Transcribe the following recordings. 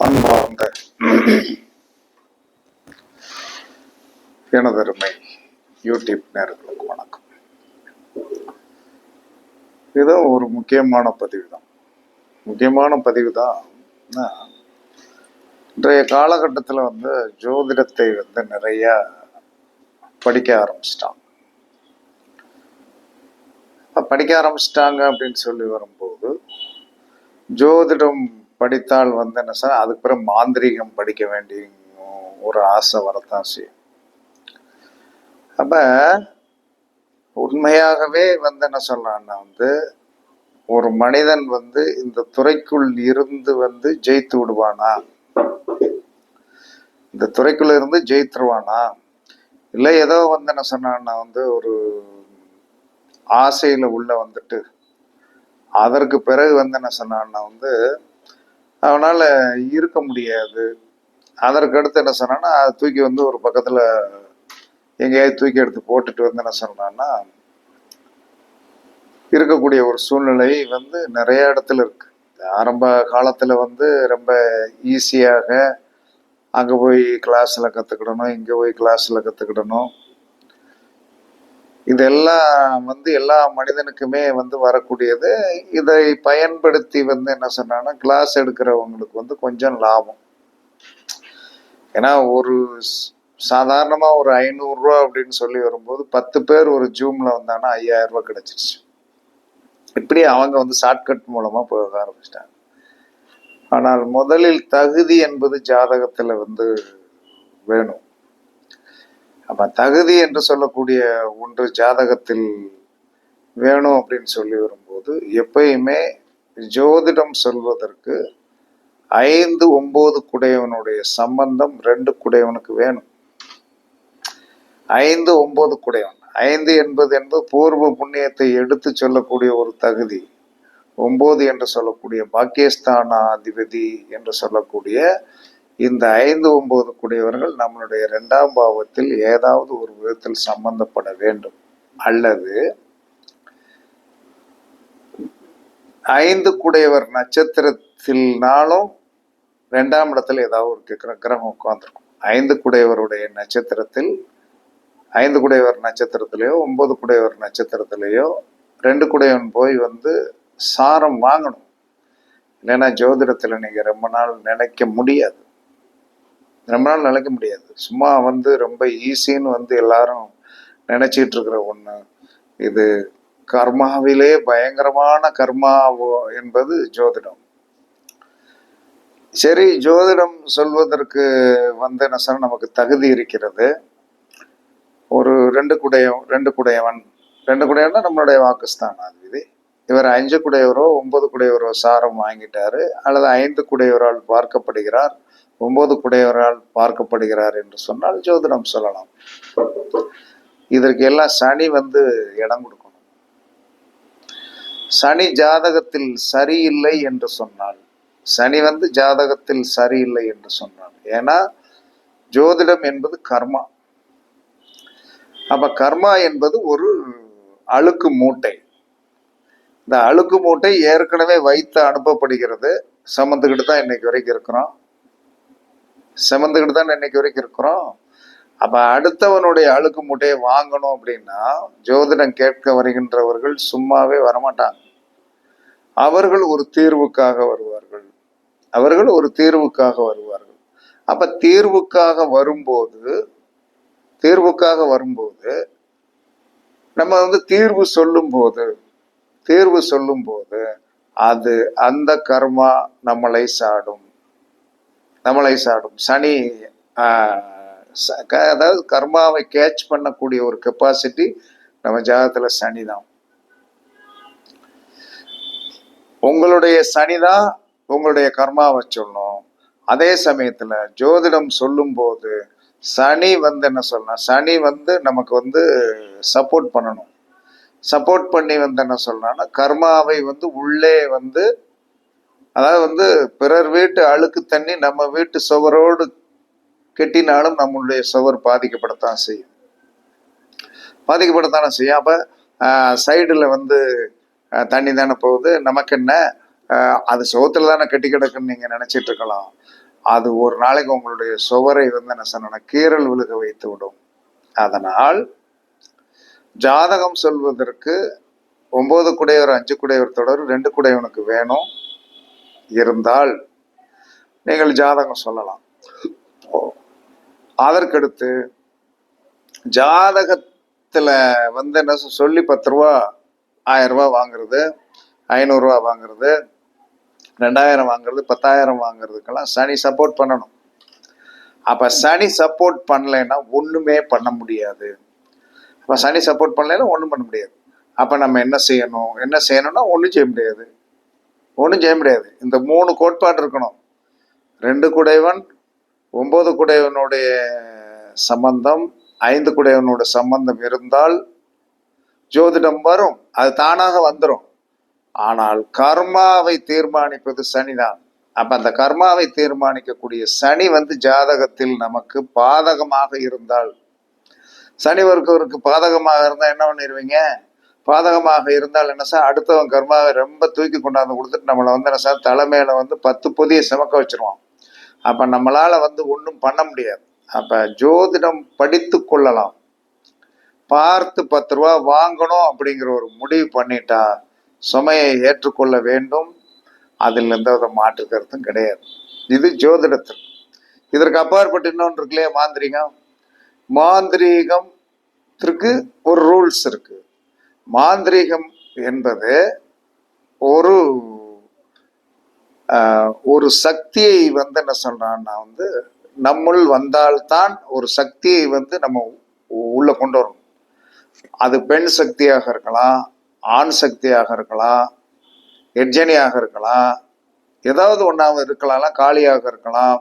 அன்பார்ந்த எனதருமை யூடியூப் நேரங்களுக்கு வணக்கம். இது ஒரு முக்கியமான பதிவு தான் முக்கியமான பதிவு தான் இன்றைய காலகட்டத்தில் வந்து ஜோதிடத்தை வந்து நிறைய படிக்க ஆரம்பிச்சிட்டாங்க. படிக்க ஆரம்பிச்சிட்டாங்க அப்படின்னு சொல்லி வரும்போது ஜோதிடம் படித்தால் வந்து என்ன சார் அதுக்கு பிறகு மாந்திரீகம் படிக்க வேண்டிய ஒரு ஆசை வரத்தான் செய்யும். அப்போ உண்மையாகவே வந்து என்ன சொல்லலாம்னா வந்து ஒரு மனிதன் வந்து இந்த துறைக்குள் இருந்து வந்து ஜெயித்து விடுவானா? இந்த துறைக்குள்ள இருந்து ஜெயித்துருவானா? இல்லை ஏதோ வந்து என்ன சொன்னான்னா வந்து ஒரு ஆசையில் உள்ள வந்துட்டு அதற்கு பிறகு வந்து என்ன சொன்னான்னா வந்து அவனால் இருக்க முடியாது. அதற்கு அடுத்து என்ன சொன்னான்னா தூக்கி வந்து ஒரு பக்கத்தில் எங்கேயாவது தூக்கி எடுத்து போட்டுட்டு வந்து என்ன சொன்னான்னா இருக்கக்கூடிய ஒரு சூழ்நிலை வந்து நிறைய இடத்துல இருக்கு. ஆரம்ப காலத்தில் வந்து ரொம்ப ஈஸியாக அங்கே போய் கிளாஸில் கற்றுக்கிடணும் இங்கே போய் கிளாஸில் கற்றுக்கிடணும் இதெல்லாம் வந்து எல்லா மனிதனுக்குமே வந்து வரக்கூடியது. இதை பயன்படுத்தி வந்து என்ன சொன்னாங்கன்னா கிளாஸ் எடுக்கிறவங்களுக்கு வந்து கொஞ்சம் லாபம். ஏன்னா ஒரு சாதாரணமாக ஒரு ஐநூறுரூவா அப்படின்னு சொல்லி வரும்போது பத்து பேர் ஒரு ஜூமில் வந்தாங்கன்னா ஐயாயிரம் ரூபாய் இப்படி அவங்க வந்து ஷார்ட்கட் மூலமாக போக ஆரம்பிச்சிட்டாங்க. ஆனால் முதலில் தகுதி என்பது ஜாதகத்தில் வந்து வேணும். அப்ப தகுதி என்று சொல்லக்கூடிய ஒன்று ஜாதகத்தில் வேணும் அப்படின்னு சொல்லி வரும்போது எப்பயுமே ஜோதிடம் சொல்வதற்கு ஐந்து ஒன்பது குடையவனுடைய சம்பந்தம் ரெண்டு குடையவனுக்கு வேணும். ஐந்து ஒன்பது குடையவன். ஐந்து என்பது என்பது பூர்வ புண்ணியத்தை எடுத்து சொல்லக்கூடிய ஒரு தகுதி. ஒன்பது என்று சொல்லக்கூடிய பாக்கியஸ்தானாதிபதி என்று சொல்லக்கூடிய இந்த ஐந்து ஒன்பது குடையவர்கள் நம்மளுடைய இரண்டாம் பாவத்தில் ஏதாவது ஒரு விதத்தில் சம்பந்தப்பட வேண்டும். அல்லது ஐந்து குடையவர் நட்சத்திரத்தில்னாலும் ரெண்டாம் இடத்துல ஏதாவது ஒரு கிர- கிரகம் உட்காந்துருக்கும் ஐந்து குடையவருடைய நட்சத்திரத்தில் ஐந்து குடையவர் நட்சத்திரத்திலேயோ ஒன்பது குடையவர் நட்சத்திரத்திலேயோ ரெண்டு குடையவன் போய் வந்து சாரம் வாங்கணும். இல்லைன்னா ஜோதிடத்தில் நீங்கள் ரொம்ப நாள் நினைக்க முடியாது. ரொம்ப நாள் நினைக்க முடியாது. சும்மா வந்து ரொம்ப ஈஸின்னு வந்து எல்லாரும் நினைச்சிட்டு இருக்கிற ஒண்ணு. இது கர்மாவிலே பயங்கரமான கர்மா என்பது ஜோதிடம். சரி ஜோதிடம் சொல்வதற்கு வந்து என்ன சார் நமக்கு தகுதி இருக்கிறது. ஒரு ரெண்டு குடைய ரெண்டு குடையவன். ரெண்டு குடையவன் நம்மளுடைய வாக்குஸ்தானாதிபதி இவர் அஞ்சு குடையவரோ ஒன்பது குடையவரோ சாரம் வாங்கிட்டாரு. அல்லது ஐந்து குடையவரால் பார்க்கப்படுகிறார். ஒன்பது குடையவரால் பார்க்கப்படுகிறார் என்று சொன்னால் ஜோதிடம் சொல்லலாம். இதற்கு எல்லாம் சனி வந்து இடம் கொடுக்கணும். சனி ஜாதகத்தில் சரியில்லை என்று சொன்னால் சனி வந்து ஜாதகத்தில் சரியில்லை என்று சொன்னான் ஏன்னா ஜோதிடம் என்பது கர்மா. அப்ப கர்மா என்பது ஒரு அழுக்கு மூட்டை. இந்த அழுக்கு மூட்டை ஏற்கனவே வைத்து அனுப்பப்படுகிறது. சமந்துக்கிட்டு தான் இன்னைக்கு வரைக்கும் இருக்கிறோம். சுமந்துக்கிட்டு தான் இன்னைக்கு வரைக்கும் இருக்கிறோம். அப்ப அடுத்தவனுடைய அழுக்கு மூட்டையை வாங்கணும் அப்படின்னா ஜோதிடம் கேட்க வருகின்றவர்கள் சும்மாவே வரமாட்டாங்க. அவர்கள் ஒரு தீர்வுக்காக வருவார்கள். அவர்கள் ஒரு தீர்வுக்காக வருவார்கள். அப்ப தீர்வுக்காக வரும்போது தீர்வுக்காக வரும்போது நம்ம வந்து தீர்வு சொல்லும் போது தீர்வு சொல்லும் போது அது அந்த கர்மா நம்மளை சாடும். நம்மளை சாடும் சனி அதாவது கர்மாவை கேட்ச் பண்ணக்கூடிய ஒரு கெப்பாசிட்டி நம்ம ஜாதகத்துல சனி தான் உங்களுடைய சனி தான் உங்களுடைய கர்மாவை சொல்லணும் அதே சமயத்துல ஜோதிடம் சொல்லும்போது சனி வந்து என்ன சொல்லணும் சனி வந்து நமக்கு வந்து சப்போர்ட் பண்ணணும். சப்போர்ட் பண்ணி வந்து என்ன சொல்லணும்னா கர்மாவை வந்து உள்ளே வந்து அதாவது வந்து பிறர் வீட்டு அழுக்கு தண்ணி நம்ம வீட்டு சுவரோடு கெட்டினாலும் நம்மளுடைய சுவர் பாதிக்கப்படத்தான் செய்யும். பாதிக்கப்படத்தானே செய்யும். அப்போ சைடில் வந்து தண்ணி தானே போகுது. நமக்கு என்ன? அது சுகத்துல தானே கட்டி கிடக்குன்னு நீங்கள் நினச்சிட்டு இருக்கலாம். அது ஒரு நாளைக்கு உங்களுடைய சுவரை வந்து என்ன சொன்னா கீறல் விழுக வைத்து விடும். அதனால் ஜாதகம் சொல்வதற்கு ஒன்பது குடையவர் அஞ்சு குடையவர் தொடர் ரெண்டு குடையவனுக்கு வேணும். இருந்தால் நீங்கள் ஜாதகம் சொல்லலாம். அதற்கடுத்து ஜாதகத்துல வந்து என்ன சொல்லி பத்து ரூபா ஆயிரம் ரூபாய் வாங்குறது ஐநூறுரூவா வாங்குறது ரெண்டாயிரம் வாங்குறது பத்தாயிரம் வாங்குறதுக்கெல்லாம் சனி சப்போர்ட் பண்ணணும். அப்ப சனி சப்போர்ட் பண்ணலைன்னா ஒண்ணுமே பண்ண முடியாது. அப்ப சனி சப்போர்ட் பண்ணலைன்னா ஒண்ணும் பண்ண முடியாது. அப்ப நம்ம என்ன செய்யணும்? என்ன செய்யணும்னா ஒண்ணும் செய்ய முடியாது. ஒன்றும் செய்ய முடியாது. இந்த மூணு கோட்பாடு இருக்கணும். ரெண்டு குடைவன் ஒம்பது குடைவனுடைய சம்பந்தம் ஐந்து குடைவனோட சம்பந்தம் இருந்தால் ஜோதிடம் வரும் அது தானாக வந்துடும் ஆனால் கர்மாவை தீர்மானிப்பது சனிதான். அப்ப அந்த கர்மாவை தீர்மானிக்கக்கூடிய சனி வந்து ஜாதகத்தில் நமக்கு பாதகமாக இருந்தால் சனி ஒருக்கவருக்கு பாதகமாக இருந்தால் என்ன பண்ணிடுவீங்க பாதகமாக இருந்தால் என்ன சார்? அடுத்தவன் கர்மாவை ரொம்ப தூக்கி கொண்டாந்து கொடுத்துட்டு நம்மளை வந்து என்ன சார்? தலைமையில வந்து பத்து பொதியை சுமக்க வச்சிருவான். அப்ப நம்மளால வந்து ஒன்றும் பண்ண முடியாது. அப்ப ஜோதிடம் படித்து கொள்ளலாம். பார்த்து பத்து ரூபா வாங்கணும் அப்படிங்கிற ஒரு முடிவு பண்ணிட்டா சுமையை ஏற்றுக்கொள்ள வேண்டும். அதில் எந்த வித மாற்று கருத்தும் கிடையாது. இது ஜோதிடத்தில். இதற்கு அப்பாற்பட்டு இன்னொன்று இருக்குல்லையே? மாந்திரிகம். மாந்திரீகத்திற்கு ஒரு ரூல்ஸ் இருக்குது மாந்திரீகம் என்பது ஒரு ஒரு சக்தியை வந்து என்ன சொல்றான்னா வந்து நம்முள் வந்தால்தான் ஒரு சக்தியை வந்து நம்ம உள்ள கொண்டு வரணும். அது பெண் சக்தியாக இருக்கலாம் ஆண் சக்தியாக இருக்கலாம் எட்ஜனியாக இருக்கலாம் ஏதாவது ஒன்றாக இருக்கலாம் காளியாக இருக்கலாம்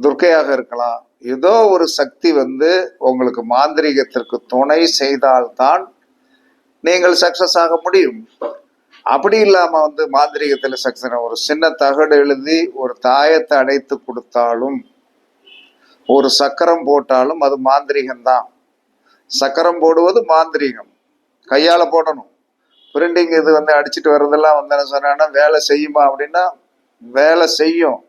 துர்க்கையாக இருக்கலாம். ஏதோ ஒரு சக்தி வந்து உங்களுக்கு மாந்திரீகத்திற்கு துணை செய்தால்தான் நீங்கள் சக்சஸ் ஆக முடியும். அப்படி இல்லாம வந்து மாந்திரீகத்துல சக்சஸ் ஒரு சின்ன தகடு எழுதி ஒரு தாயத்தை அடைத்து கொடுத்தாலும் ஒரு சக்கரம் போட்டாலும் அது மாந்திரிகம்தான். சக்கரம் போடுவது மாந்திரீகம். கையால போடணும். பிரிண்டிங் இது வந்து அடிச்சிட்டு வர்றதெல்லாம் வந்து என்ன சொன்னா வேலை செய்யுமா அப்படின்னா வேலை செய்யும்.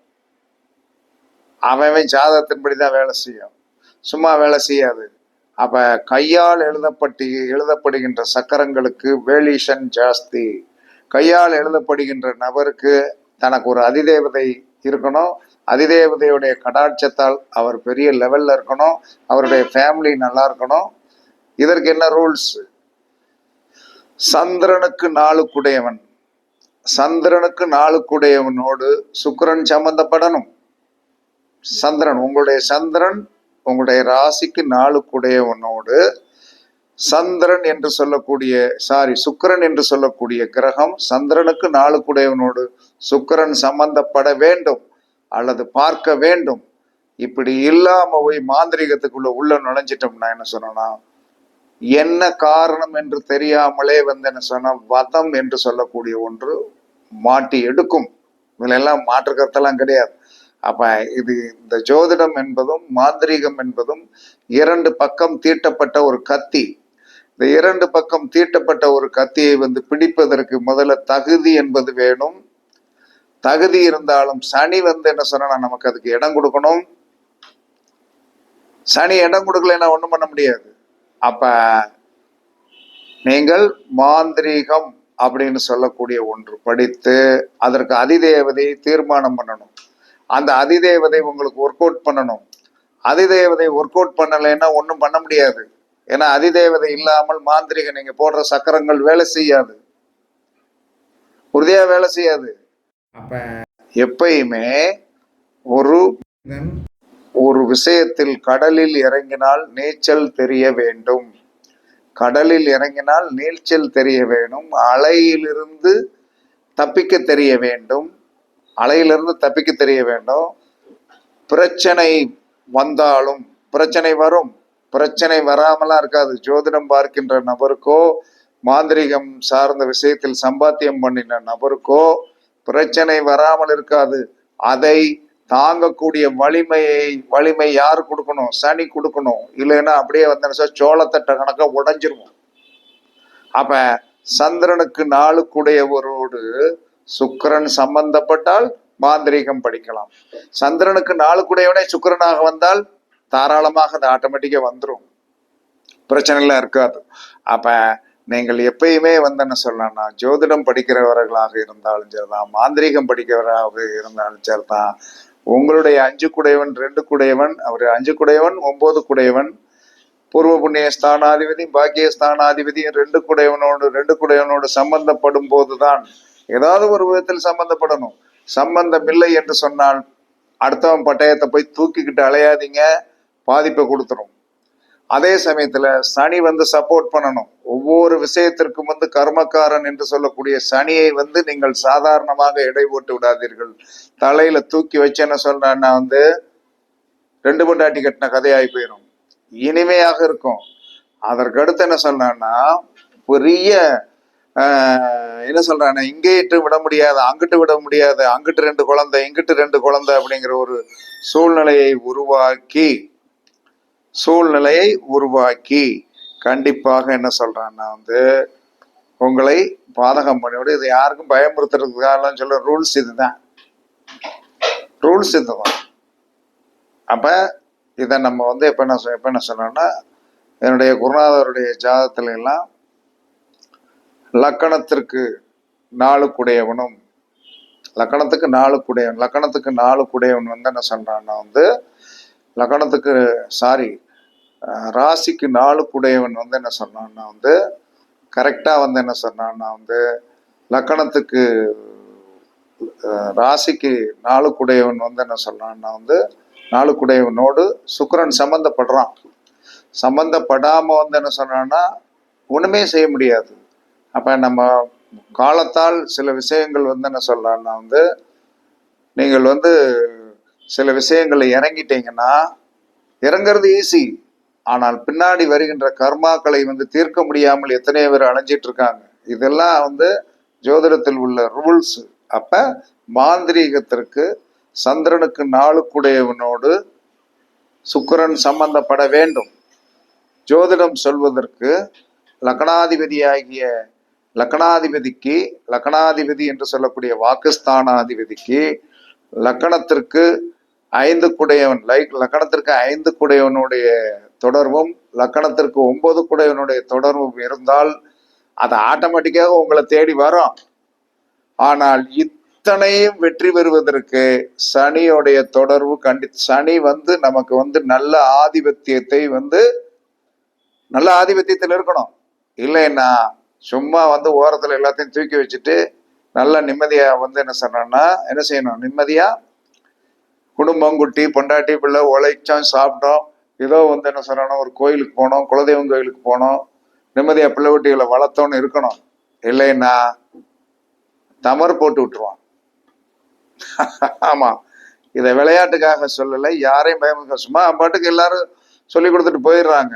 அவன் அவன் ஜாதகத்தின்படி தான் வேலை செய்யும். சும்மா வேலை செய்யாது. அப்ப கையால் எழுதப்பட்டு எழுதப்படுகின்ற சக்கரங்களுக்கு வேலிஷன் ஜாஸ்தி. கையால் எழுதப்படுகின்ற நபருக்கு தனக்கு ஒரு அதிதேவதை இருக்கணும். அதிதேவதையுடைய கடாட்சத்தால் அவர் பெரிய லெவல்ல இருக்கணும். அவருடைய ஃபேமிலி நல்லா இருக்கணும். இதற்கு என்ன ரூல்ஸ் சந்திரனுக்கு நாளுக்குடையவன். சந்திரனுக்கு நாளுக்குடையவனோடு சுக்கரன் சம்பந்தப்படணும். சந்திரன் உங்களுடைய சந்திரன் உங்களுடைய ராசிக்கு நாளுக்குடையவனோடு சந்திரன் என்று சொல்லக்கூடிய சாரி சுக்கிரன் என்று சொல்லக்கூடிய கிரகம் சந்திரனுக்கு நாளுக்குடையவனோடு சுக்கரன் சம்பந்தப்பட வேண்டும் அல்லது பார்க்க வேண்டும். இப்படி இல்லாம போய் மாந்திரிகத்துக்குள்ள உள்ள நுழைஞ்சிட்டோம்னா என்ன சொன்னா என்ன காரணம் என்று தெரியாமலே வந்து என்ன சொன்னா வதம் என்று சொல்லக்கூடிய ஒன்று மாட்டி எடுக்கும். இதுல எல்லாம் மாற்றுக்கருத்தெல்லாம் கிடையாது. அப்ப இது இந்த ஜோதிடம் என்பதும் மாந்திரீகம் என்பதும் இரண்டு பக்கம் தீட்டப்பட்ட ஒரு கத்தி. இந்த இரண்டு பக்கம் தீட்டப்பட்ட ஒரு கத்தியை வந்து பிடிப்பதற்கு முதல்ல தகுதி என்பது வேணும். தகுதி இருந்தாலும் சனி வந்து என்ன சொன்னா நமக்கு அதுக்கு இடம் கொடுக்கணும். சனி இடம் கொடுக்கலைன்னா ஒண்ணும் பண்ண முடியாது. அப்ப நீங்கள் மாந்திரீகம் அப்படின்னு சொல்லக்கூடிய ஒன்று படித்து அதற்கு அதிதேவதையை தீர்மானம் பண்ணணும். அந்த அதிதேவதை உங்களுக்கு ஒர்க் அவுட் பண்ணணும். அதிதேவதை ஒர்க் அவுட் பண்ணலைன்னா ஒன்றும் பண்ண முடியாது. ஏன்னா அதிதேவதை இல்லாமல் மாந்திரிகம் நீங்க போடுற சக்கரங்கள் வேலை செய்யாது. உறுதியா வேலை செய்யாது. அப்ப எப்பயுமே ஒரு ஒரு விஷயத்தில் கடலில் இறங்கினால் நீச்சல் தெரிய வேண்டும். கடலில் இறங்கினால் நீச்சல் தெரிய வேண்டும். அலையிலிருந்து தப்பிக்க தெரிய வேண்டும். அலையிலிருந்து தப்பிக்க தெரிய வேண்டும். பிரச்சனை வந்தாலும் பிரச்சனை வரும். பிரச்சனை வராமலாம் இருக்காது. ஜோதிடம் பார்க்கின்ற நபருக்கோ மாந்திரிகம் சார்ந்த விஷயத்தில் சம்பாத்தியம் பண்ணின நபருக்கோ பிரச்சனை வராமல் இருக்காது. அதை தாங்கக்கூடிய வலிமையை வலிமை யார் கொடுக்கணும்? சனி கொடுக்கணும். இல்லைன்னா அப்படியே வந்து சோளத்தட்ட கணக்காக உடஞ்சிருவோம். அப்ப சந்திரனுக்கு நாளுக்குடையவரோடு சுக்கரன் சம்பந்தப்பட்டால் மாந்திரீகம் படிக்கலாம். சந்திரனுக்கு நாலு கூடையவனே சுக்கிரனாக வந்தால் தாராளமாக அது ஆட்டோமேட்டிக்கா வந்துடும் பிரச்சனைலாம் இருக்காது. அப்ப நீங்கள் எப்பயுமே வந்து என்ன சொல்லலாம்னா ஜோதிடம் படிக்கிறவர்களாக இருந்தாலும் சரிதான் மாந்திரீகம் படிக்கிறவராக இருந்தாலும் சரிதான். உங்களுடைய அஞ்சு குடையவன் ரெண்டு குடையவன் அவர் அஞ்சு குடையவன் ஒன்பது குடையவன் பூர்வ புண்ணிய ஸ்தானாதிபதி பாக்கிய ஸ்தானாதிபதி ரெண்டு குடையவனோடு ரெண்டு குடையவனோடு சம்பந்தப்படும் போதுதான் ஏதாவது ஒரு விதத்தில் சம்பந்தப்படணும். சம்பந்தம் இல்லை என்று சொன்னால் அடுத்தவன் பட்டயத்தை போய் தூக்கிக்கிட்டு அலையாதீங்க பாதிப்பை கொடுத்துரும். அதே சமயத்துல சனி வந்து சப்போர்ட் பண்ணணும். ஒவ்வொரு விஷயத்திற்கும் வந்து கர்மக்காரன் என்று சொல்லக்கூடிய சனியை வந்து நீங்கள் சாதாரணமாக எடை போட்டு விடாதீர்கள். தலையில தூக்கி வச்சேன்னு சொல்றேன்னா வந்து ரெண்டு பொண்டாட்டி கட்டின கதையாகி போயிடும் இனிமையாக இருக்கும். அதற்கு அடுத்து என்ன சொல்றேன்னா பெரிய என்ன சொல்றானே? இங்கேட்டு விட முடியாது அங்கிட்டு விட முடியாது அங்கிட்டு ரெண்டு குழந்தை இங்கிட்டு ரெண்டு குழந்தை அப்படிங்கிற ஒரு சூழ்நிலையை உருவாக்கி சூழ்நிலையை உருவாக்கி கண்டிப்பாக என்ன சொல்றான்னா வந்து உங்களை பாதகம் பண்ணிவிடு. இது யாருக்கும் பயமுறுத்துறதுக்காக சொல்ல ரூல்ஸ் இதுதான். ரூல்ஸ் இதுதான். அப்ப இதை நம்ம வந்து எப்ப என்ன சொ- எப்ப என்ன சொன்னோம்னா என்னுடைய குருநாதருடைய ஜாதகத்துல எல்லாம் லக்கணத்திற்கு நாலு குடையவனும் லக்கணத்துக்கு நாலு குடையவன் லக்கணத்துக்கு நாலு குடையவன் வந்து என்ன சொல்றான்னா வந்து லக்கணத்துக்கு சாரி ராசிக்கு நாலு குடையவன் வந்து என்ன சொன்னான்னா வந்து கரெக்டாக வந்து என்ன சொன்னான்னா வந்து லக்கணத்துக்கு ராசிக்கு நாலு குடையவன் வந்து என்ன சொல்கிறான்னா வந்து நாலு குடையவனோடு சுக்கிரன் சம்மந்தப்படுறான் சம்மந்தப்படாமல் வந்து என்ன சொன்னான்னா ஒன்றுமே செய்ய முடியாது. அப்போ நம்ம காலத்தால் சில விஷயங்கள் வந்து என்ன சொல்லலாம்னா வந்து நீங்கள் வந்து சில விஷயங்களை இறங்கிட்டீங்கன்னா இறங்குறது ஈஸி ஆனால் பின்னாடி வருகின்ற கர்மாக்களை வந்து தீர்க்க முடியாமல் எத்தனையோ பேர் அலைஞ்சிட்டு இருக்காங்க. இதெல்லாம் வந்து ஜோதிடத்தில் உள்ள ரூல்ஸ் அப்ப மாந்திரீகத்திற்கு சந்திரனுக்கு நாளுக்குடையவனோடு சுக்கரன் சம்பந்தப்பட வேண்டும். ஜோதிடம் சொல்வதற்கு லக்னாதிபதியாகிய லக்னாதிபதிக்கு லக்னாதிபதி என்று சொல்லக்கூடிய வாக்குஸ்தானாதிபதிக்கு லக்கணத்திற்கு ஐந்து குடையவன் லைக் லக்கணத்திற்கு ஐந்து குடையவனுடைய தொடர்பும் லக்கணத்திற்கு ஒன்பது குடையவனுடைய தொடர்பும் இருந்தால் அது ஆட்டோமேட்டிக்காக உங்களை தேடி வரும். ஆனால் இத்தனையும் வெற்றி பெறுவதற்கு சனியோடைய தொடர்பு கண்டி சனி வந்து நமக்கு வந்து நல்ல ஆதிபத்தியத்தை வந்து நல்ல ஆதிபத்தியத்தில் இருக்கணும். இல்லைன்னா சும்மா வந்து ஓரத்தில் எல்லாத்தையும் தூக்கி வச்சுட்டு நல்லா நிம்மதியாக வந்து என்ன சொன்னோம்னா என்ன செய்யணும்? நிம்மதியாக குடும்பம் குட்டி பொண்டாட்டி பிள்ளை உழைச்சோம் சாப்பிட்டோம். ஏதோ வந்து என்ன சொன்னோம் ஒரு கோயிலுக்கு போனோம் குலதெய்வம் கோயிலுக்கு போனோம். நிம்மதியாக பிள்ளை குட்டிகளை வளர்த்தோன்னு இருக்கணும். இல்லைன்னா தமர் போட்டு விட்டுருவான். ஆமாம் இதை விளையாட்டுக்காக சொல்லலை யாரையும் பயமுக சும்மா பாட்டுக்கு எல்லாரும் சொல்லி கொடுத்துட்டு போயிடுறாங்க.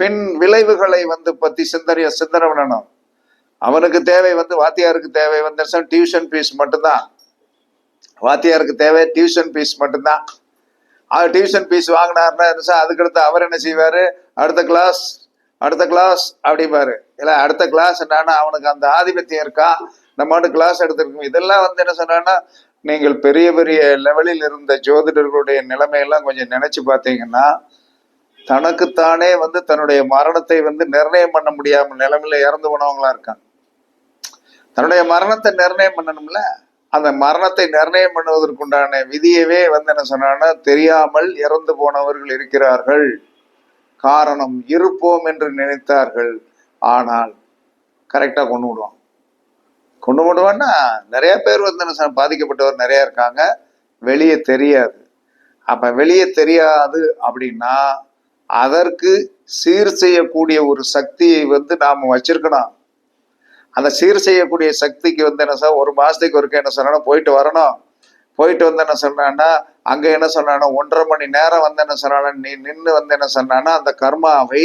பின் விளைவுகளை வந்து பத்தி சிந்தனைய சிந்தனை பண்ணணும் அவனுக்கு தேவை வந்து வாத்தியாருக்கு தேவை வந்து டியூஷன் ஃபீஸ் மட்டும்தான். வாத்தியாருக்கு தேவை டியூஷன் ஃபீஸ் மட்டும்தான். அவர் டியூஷன் ஃபீஸ் வாங்கினாருன்னா சார் அதுக்கடுத்து அவர் என்ன செய்வார்? அடுத்த கிளாஸ் அடுத்த கிளாஸ் அப்படிம்பாரு. இல்லை அடுத்த கிளாஸ் என்னன்னா அவனுக்கு அந்த ஆதிபத்தியம் இருக்கா? நம்ம மட்டும் கிளாஸ் எடுத்துருக்கோம். இதெல்லாம் வந்து என்ன சொன்னான்னா நீங்கள் பெரிய பெரிய லெவலில் இருந்த ஜோதிடர்களுடைய நிலைமையெல்லாம் கொஞ்சம் நினைச்சு பார்த்தீங்கன்னா தனக்குத்தானே வந்து தன்னுடைய மரணத்தை வந்து நிர்ணயம் பண்ண முடியாம நிலைமையில இறந்து போனவங்களா இருக்காங்க. தன்னுடைய மரணத்தை நிர்ணயம் பண்ணணும்ல? அந்த மரணத்தை நிர்ணயம் பண்ணுவதற்குண்டான விதியவே வந்து என்ன சொன்னான்னா தெரியாமல் இறந்து போனவர்கள் இருக்கிறார்கள். காரணம் இருப்போம் என்று நினைத்தார்கள். ஆனால் கரெக்டா கொண்டு விடுவான் கொண்டு விடுவான்னா நிறைய பேர் வந்து என்ன சொன்னா, பாதிக்கப்பட்டவர் நிறைய இருக்காங்க. வெளியே தெரியாது. அப்ப வெளியே தெரியாது அப்படின்னா அதற்கு சீர் செய்யக்கூடிய ஒரு சக்தியை வந்து நாம வச்சிருக்கணும். அந்த சீர் செய்யக்கூடிய சக்திக்கு வந்து என்ன சார் ஒரு மாசத்துக்கு ஒருக்க என்ன சொன்னா போயிட்டு வரணும். போயிட்டு வந்து என்ன சொன்னான்னா அங்க என்ன சொன்னானா ஒன்றரை மணி நேரம் வந்து என்ன சொன்னானா நீ நின்று வந்து என்ன சொன்னானா அந்த கர்மாவை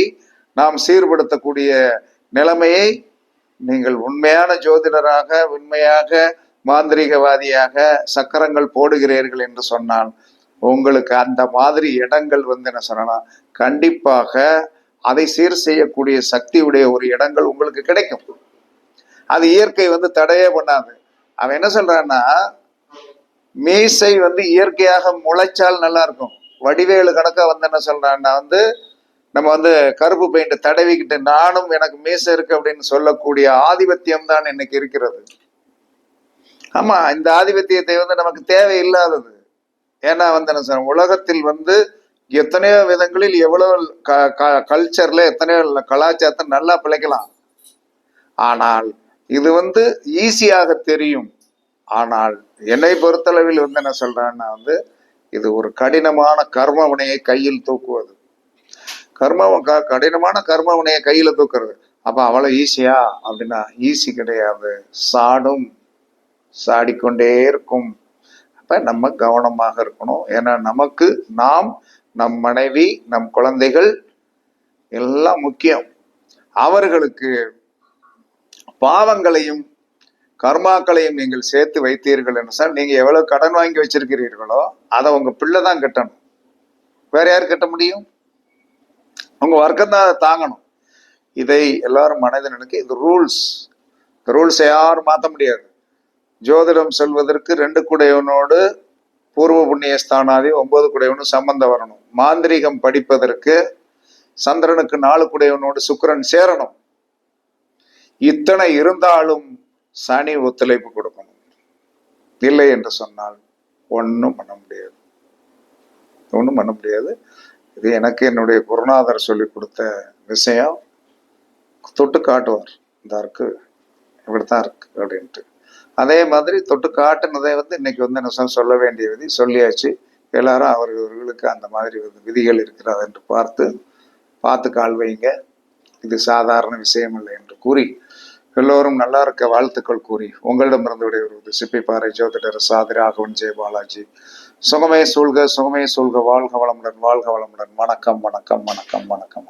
நாம் சீர்படுத்தக்கூடிய நிலைமையை நீங்கள் உண்மையான ஜோதிடராக உண்மையாக மாந்திரிகவாதியாக சக்கரங்கள் போடுகிறீர்கள் என்று சொன்னான் உங்களுக்கு அந்த மாதிரி இடங்கள் வந்து என்ன சொன்னா கண்டிப்பாக அதை சீர் செய்யக்கூடிய சக்தியுடைய ஒரு இடங்கள் உங்களுக்கு கிடைக்கும். அது இயற்கை வந்து தடையே பண்ணாது. அவன் என்ன சொல்றான்னா மீசை வந்து இயற்கையாக முளைச்சால் நல்லா இருக்கும் வடிவேலு கணக்காக வந்து என்ன சொல்றான்னா வந்து நம்ம வந்து கருப்பு பெயிண்ட் தடவிக்கிட்டு நானும் எனக்கு மீசை இருக்கு அப்படின்னு சொல்லக்கூடிய ஆதிபத்தியம் தான் இன்னைக்கு இருக்கிறது. ஆமா இந்த ஆதிபத்தியத்தை வந்து நமக்கு தேவையில்லாதது. ஏன்னா வந்து என்ன சார் உலகத்தில் வந்து எத்தனையோ விதங்களில் எவ்வளவு கல்ச்சர்ல எத்தனையோ கலாச்சாரத்தை நல்லா பிழைக்கலாம். ஆனால் இது வந்து ஈஸியாக தெரியும். ஆனால் என்னை பொறுத்தளவில் வந்து என்ன சொல்றேன்னா வந்து இது ஒரு கடினமான கர்ம வினையை கையில் தூக்குவது. கர்ம கடினமான கர்ம வினையை கையில தூக்குறது. அப்ப அவ்வளவு ஈஸியா அப்படின்னா ஈஸி கிடையாது. சாடும். சாடிக்கொண்டே இருக்கும். அப்போ நம்ம கவனமாக இருக்கணும். ஏன்னா நமக்கு நாம் நம் மனைவி நம் குழந்தைகள் எல்லாம் முக்கியம். அவர்களுக்கு பாவங்களையும் கர்மாக்களையும் நீங்கள் சேர்த்து வைத்தீர்கள் என்று சொன்னால் நீங்கள் எவ்வளவு கடன் வாங்கி வச்சிருக்கிறீர்களோ அதை உங்க பிள்ளை தான் கட்டணும். வேற யார் கட்ட முடியும்? உங்க வர்க்கம் தான் அதை தாங்கணும். இதை எல்லாரும் மனதில் நினைக்க இது ரூல்ஸ் இந்த ரூல்ஸை யாரும் மாற்ற முடியாது. ஜோதிடம் சொல்வதற்கு ரெண்டு குடையவனோடு பூர்வ புண்ணிய ஸ்தானாதி ஒன்பது குடையவனும் சம்பந்தம் வரணும். மாந்திரீகம் படிப்பதற்கு சந்திரனுக்கு நாலு குடையவனோடு சுக்கிரன் சேரணும். இத்தனை இருந்தாலும் சனி ஒத்துழைப்பு கொடுக்கணும். இல்லை என்று சொன்னால் ஒன்றும் பண்ண முடியாது. ஒன்றும் பண்ண முடியாது. இது எனக்கு என்னுடைய குருநாதர் சொல்லி கொடுத்த விஷயம். தொட்டு காட்டுவார். இந்த இருக்கு. இப்படித்தான் இருக்கு அப்படின்ட்டு. அதே மாதிரி தொட்டு காட்டுனதை வந்து இன்னைக்கு வந்து என்ன சொல்ல- சொல்ல வேண்டிய விதி சொல்லியாச்சு. எல்லாரும் அவர்களுக்கு அந்த மாதிரி வந்து விதிகள் இருக்கிறது என்று பார்த்து பார்த்து கால் வைங்க. இது சாதாரண விஷயம் இல்லை என்று கூறி எல்லோரும் நல்லா இருக்க வாழ்த்துக்கள் கூறி உங்களிடமிருந்து விடைபெறுவது சிப்பிப்பாறை ஜோதிடர் சாதி ராகவன் ஜெய பாலாஜி. சுகமே சூழ்க சுகமே சூழ்க வாழ்க வளமுடன் வாழ்க வளமுடன். வணக்கம் வணக்கம் வணக்கம் வணக்கம்.